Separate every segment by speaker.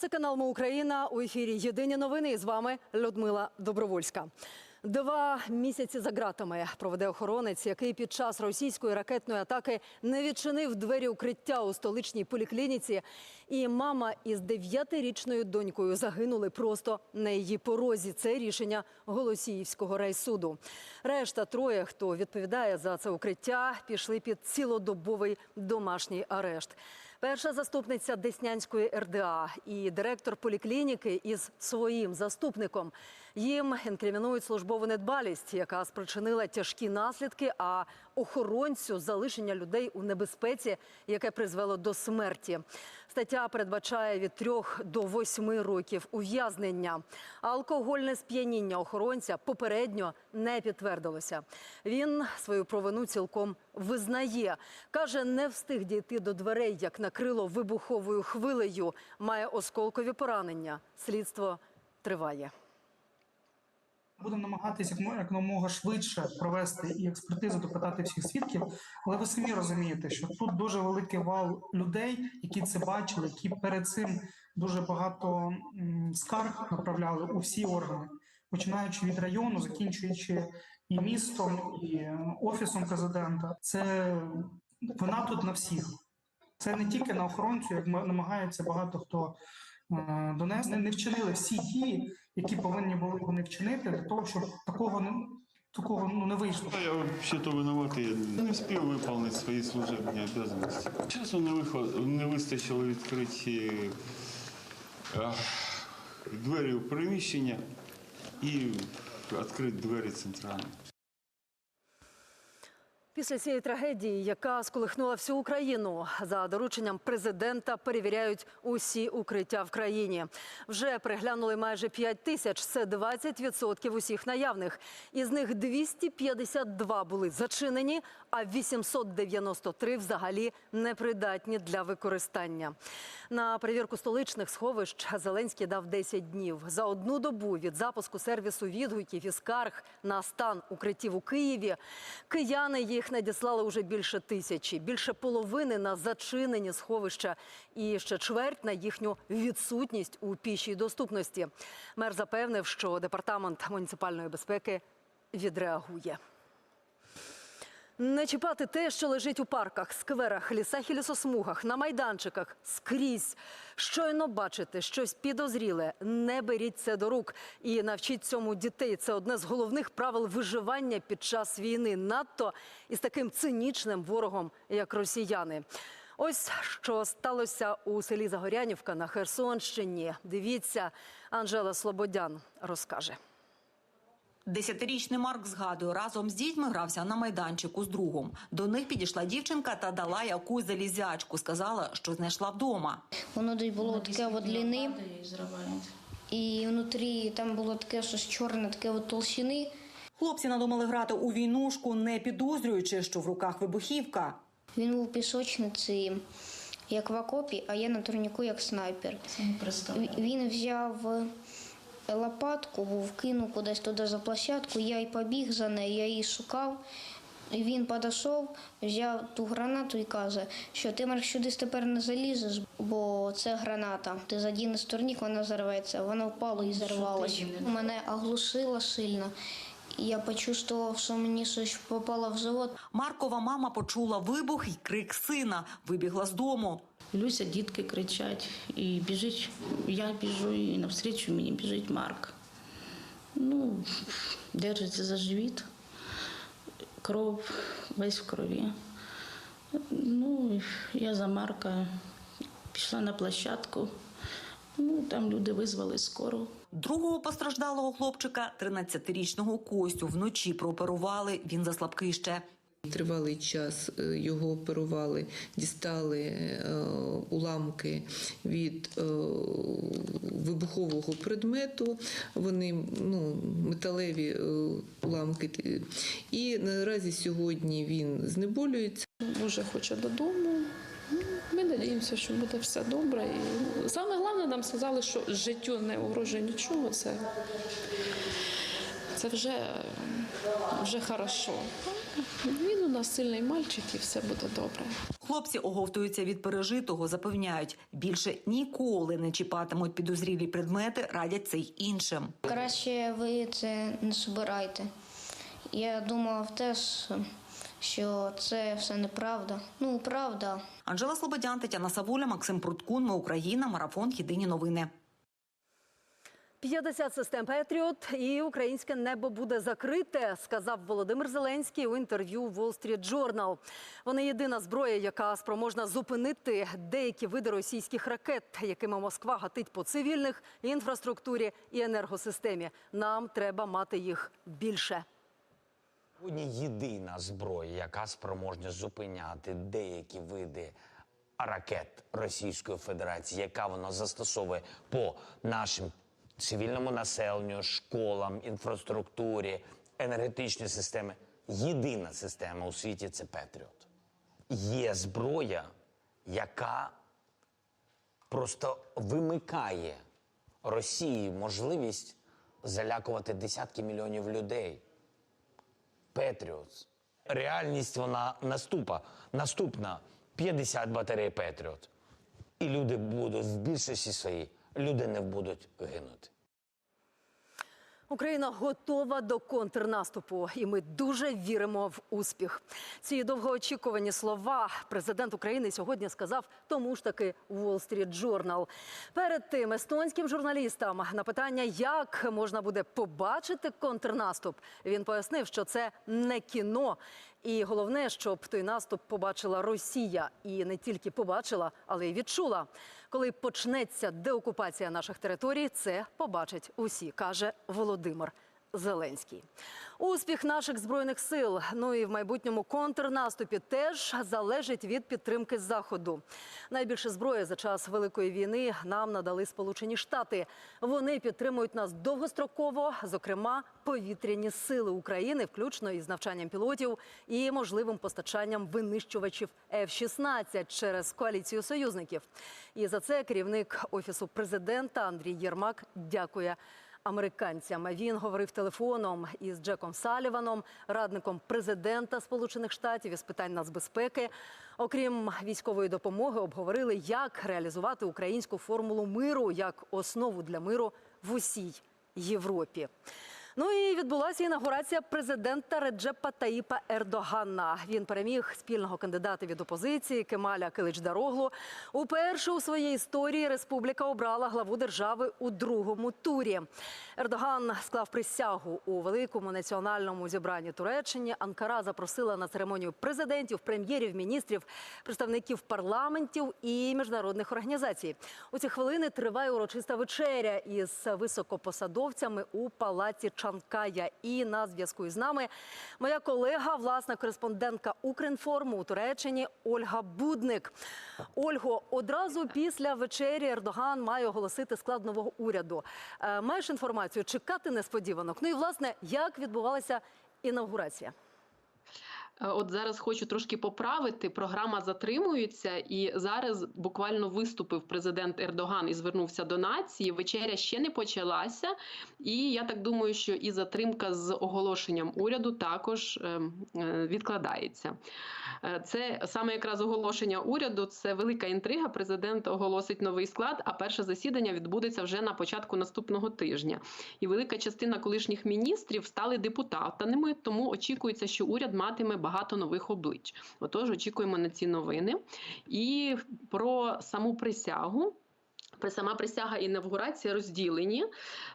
Speaker 1: Це канал Ми Україна. У ефірі Єдині новини. І з вами Людмила Добровольська. Два місяці за ґратами проведе охоронець, який під час російської ракетної атаки не відчинив двері укриття у столичній поліклініці. І мама із дев'ятирічною донькою загинули просто на її порозі. Це рішення Голосіївського райсуду. Решта троє, хто відповідає за це укриття, пішли під цілодобовий домашній арешт. Перша заступниця Деснянської РДА і директор поліклініки із своїм заступником. Їм інкримінують службову недбалість, яка спричинила тяжкі наслідки, а охоронцю залишення людей у небезпеці, яке призвело до смерті. Стаття передбачає від трьох до восьми років ув'язнення. Алкогольне сп'яніння охоронця попередньо не підтвердилося. Він свою провину цілком визнає. Каже, не встиг дійти до дверей, як накрило вибуховою хвилею. Має осколкові поранення. Слідство триває.
Speaker 2: Будемо намагатися як мо- якомога швидше провести і експертизу, допитати всіх свідків. Але ви самі розумієте, що тут дуже великий вал людей, які це бачили, які перед цим дуже багато скарг направляли у всі органи, починаючи від району, закінчуючи і містом, і е, офісом президента. Це вона тут на всіх. Це не тільки на охоронцю, як намагається багато хто донести. Не вчинили всі дії, які повинні були вони вчинити для того, щоб такого не такого ну не вийшло.
Speaker 3: Я вообще-то виноватий, я не встиг виконати свої служебні обов'язки. Часу не, вихо- не вистачило відкрити е, двері у приміщення і відкрити двері центральні.
Speaker 1: Після цієї трагедії, яка сколихнула всю Україну, за дорученням президента перевіряють усі укриття в країні. Вже приглянули майже 5 тисяч. Це 20% усіх наявних. Із них 252 були зачинені, а 893 взагалі непридатні для використання. На перевірку столичних сховищ Зеленський дав 10 днів. За одну добу від запуску сервісу відгуків і скарг на стан укриттів у Києві кияни їх надіслали уже більше тисячі, більше половини на зачинені сховища і ще чверть на їхню відсутність у пішій доступності. Мер запевнив, що департамент муніципальної безпеки відреагує. Не чіпати те, що лежить у парках, скверах, лісах і лісосмугах, на майданчиках, скрізь. Щойно бачите щось підозріле, не беріть це до рук і навчіть цьому дітей. Це одне з головних правил виживання під час війни, надто із таким цинічним ворогом, як росіяни. Ось що сталося у селі Загорянівка на Херсонщині. Дивіться, Анжела Слободян розкаже.
Speaker 4: Десятирічний Марк згадує, разом з дітьми грався на майданчику з другом. До них підійшла дівчинка та дала якусь залізячку. Сказала, що знайшла вдома.
Speaker 5: Воно десь було таке от длини, і внутрі там було таке щось чорне, таке от толщини.
Speaker 4: Хлопці надумали грати у війнушку, не підозрюючи, що в руках вибухівка.
Speaker 5: Він був пісочниці, як в окопі, а я на турніку як снайпер. Він взяв лопатку, вкинув кудись туди за площадку, я й побіг за нею, я її шукав. І Він підійшов, взяв ту гранату і каже, що ти Марк, сюди тепер не залізеш, бо це граната. Ти задінеш турнік, вона зарветься. Вона впала і зарвалась. Мене оглушило сильно. Я почувствував, що мені щось попало в живот.
Speaker 4: Маркова мама почула вибух і крик сина. Вибігла з дому.
Speaker 6: Люся, дітки кричать, і біжить, я біжу, і навстрічу мені біжить Марк. Ну, держиться за живіт, кров, весь в крові. Ну, я за Марка пішла на площадку. Ну, там люди визвали скору.
Speaker 4: Другого постраждалого хлопчика, 13-річного Костю, вночі прооперували. Він заслабкий ще.
Speaker 7: Тривалий час е, його оперували, дістали е, уламки від е, вибухового предмету. Вони ну, металеві уламки. І наразі сьогодні він знеболюється.
Speaker 8: дуже хоче додому. Ми надіємося, що буде все добре. І саме головне нам сказали, що життю не угрожує нічого. Це, це вже, вже хорошо. Він у нас сильний мальчик і все буде добре.
Speaker 4: Хлопці оговтуються від пережитого, запевняють, більше ніколи не чіпатимуть підозрілі предмети, радять це й іншим.
Speaker 5: Краще ви це не збирайте. Я думав теж, що це все неправда. Ну, правда.
Speaker 4: Анжела Слободян, Тетяна Савуля, Максим Пруткун. Ми Україна. Марафон. Єдині новини.
Speaker 1: 50 систем Петріот і українське небо буде закрите, сказав Володимир Зеленський у інтерв'ю Wall Street Journal. Вони єдина зброя, яка спроможна зупинити деякі види російських ракет, якими Москва гатить по цивільних інфраструктурі і енергосистемі. Нам треба мати їх більше.
Speaker 9: Сьогодні єдина зброя, яка спроможна зупиняти деякі види ракет Російської Федерації, яка вона застосовує по нашим цивільному населенню, школам, інфраструктурі, енергетичній системі. Єдина система у світі це Петріот. Є зброя, яка просто вимикає Росії можливість залякувати десятки мільйонів людей. Петріотс. Реальність вона наступа. Наступна 50 батарей Петріот. І люди будуть в більшості своїй, люди не будуть гинути.
Speaker 1: Україна готова до контрнаступу, і ми дуже віримо в успіх. Ці довгоочікувані слова президент України сьогодні сказав тому ж таки Wall Street Journal. Перед тим естонським журналістам на питання, як можна буде побачити контрнаступ, він пояснив, що це не кіно. І головне, щоб той наступ побачила Росія, і не тільки побачила, але й відчула. Коли почнеться деокупація наших територій, це побачать усі, каже Володимир Зеленський. Успіх наших збройних сил, ну і в майбутньому контрнаступі теж залежить від підтримки заходу. Найбільше зброї за час великої війни нам надали Сполучені Штати. Вони підтримують нас довгостроково, зокрема повітряні сили України, включно із навчанням пілотів і можливим постачанням винищувачів F-16 через коаліцію союзників. І за це керівник офісу президента Андрій Єрмак дякує американцям. Він говорив телефоном із Джеком Саліваном, радником президента Сполучених Штатів із питань нацбезпеки. Окрім військової допомоги, обговорили, як реалізувати українську формулу миру як основу для миру в усій Європі. Ну і відбулася інаугурація президента Реджепа Таїпа Ердогана. Він переміг спільного кандидата від опозиції Кемаля Килич-Дароглу. Уперше у своїй історії республіка обрала главу держави у другому турі. Ердоган склав присягу у великому національному зібранні Туреччині. Анкара запросила на церемонію президентів, прем'єрів, міністрів, представників парламентів і міжнародних організацій. У ці хвилини триває урочиста вечеря із високопосадовцями у палаці Чанкая. І на зв'язку із нами моя колега, власна кореспондентка Укрінформу у Туреччині Ольга Будник. Ольго, одразу після вечері Ердоган має оголосити склад нового уряду. Е, Маєш інформацію, чекати несподіванок? Ну і власне, як відбувалася інаугурація?
Speaker 10: Е, От зараз хочу трошки поправити. Програма затримується, і зараз буквально виступив президент Ердоган і звернувся до нації. Вечеря ще не почалася, і я так думаю, що і затримка з оголошенням уряду також ем, е, відкладається. Е, Це саме якраз оголошення уряду. Це велика інтрига. Президент оголосить новий склад, а перше засідання відбудеться вже на початку наступного тижня. І велика частина колишніх міністрів стали депутатами, тому очікується, що уряд матиме багато нових облич. Отож, очікуємо на ці новини. І про саму присягу. Сама присяга інавгурація розділені.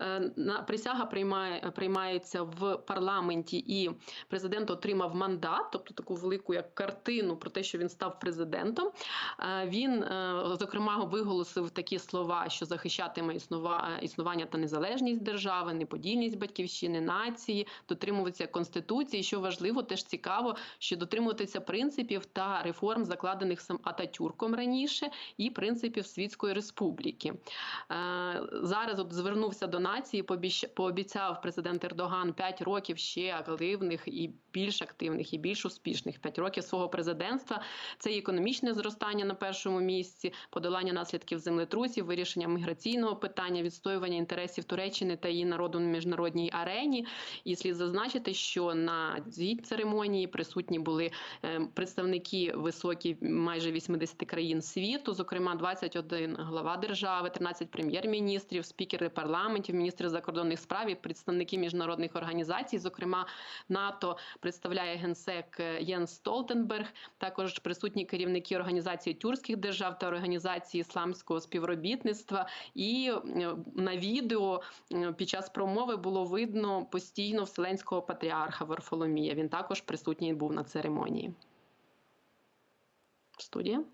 Speaker 10: Е, Присяга приймає, приймається в парламенті, і президент отримав мандат, тобто таку велику як картину про те, що він став президентом. Е, Він, е, зокрема, виголосив такі слова, що захищатиме існува- існування та незалежність держави, неподільність батьківщини, нації, дотримуватися конституції. Що важливо, теж цікаво, що дотримуватися принципів та реформ, закладених сам Ататюрком раніше, і принципів світської республіки. Фабрики. Е, Зараз от звернувся до нації, пообіцяв президент Ердоган 5 років ще активних і більш активних, і більш успішних 5 років свого президентства. Це економічне зростання на першому місці, подолання наслідків землетрусів, вирішення міграційного питання, відстоювання інтересів Туреччини та її народу на міжнародній арені. І слід зазначити, що на цій церемонії присутні були е, представники високі майже 80 країн світу, зокрема 21 глава держави, 13 прем'єр-міністрів, спікери парламентів, міністри закордонних справ і представники міжнародних організацій, зокрема НАТО представляє генсек е, Єнс Столтенберг. Також присутні керівники організації тюркських держав та організації ісламського співробітництва. І е, на відео е, під час промови було видно постійно вселенського патріарха Варфоломія. Він також присутній був на церемонії. Студія.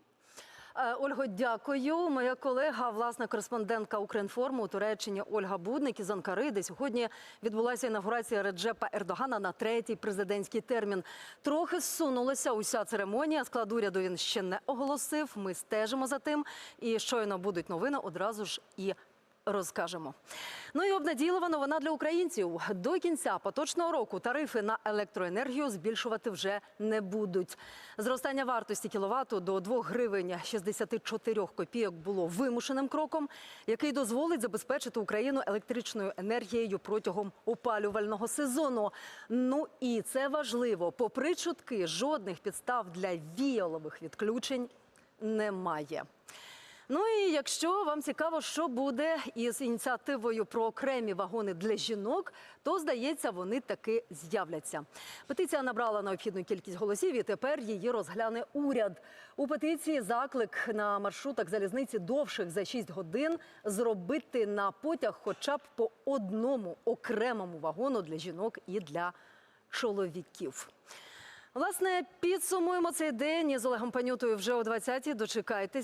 Speaker 1: Е, Ольго, дякую. Моя колега, власна кореспондентка Укрінформу у Туреччині Ольга Будник із Анкари, де сьогодні відбулася інаугурація Реджепа Ердогана на третій президентський термін. Трохи зсунулася уся церемонія. Склад уряду він ще не оголосив. Ми стежимо за тим. І щойно будуть новини, одразу ж і розкажемо. Ну і обнадійлива новина для українців. До кінця поточного року тарифи на електроенергію збільшувати вже не будуть. Зростання вартості кіловату до 2 гривень 64 копійок було вимушеним кроком, який дозволить забезпечити Україну електричною енергією протягом опалювального сезону. Ну і це важливо. Попри чутки, жодних підстав для віялових відключень немає. Ну і якщо вам цікаво, що буде із ініціативою про окремі вагони для жінок, то здається, вони таки з'являться. Петиція набрала необхідну кількість голосів, і тепер її розгляне уряд. У петиції заклик на маршрутах залізниці довших за 6 годин зробити на потяг хоча б по одному окремому вагону для жінок і для чоловіків. Власне, підсумуємо цей день із Олегом Панютою вже о 20-й. Дочекайтесь.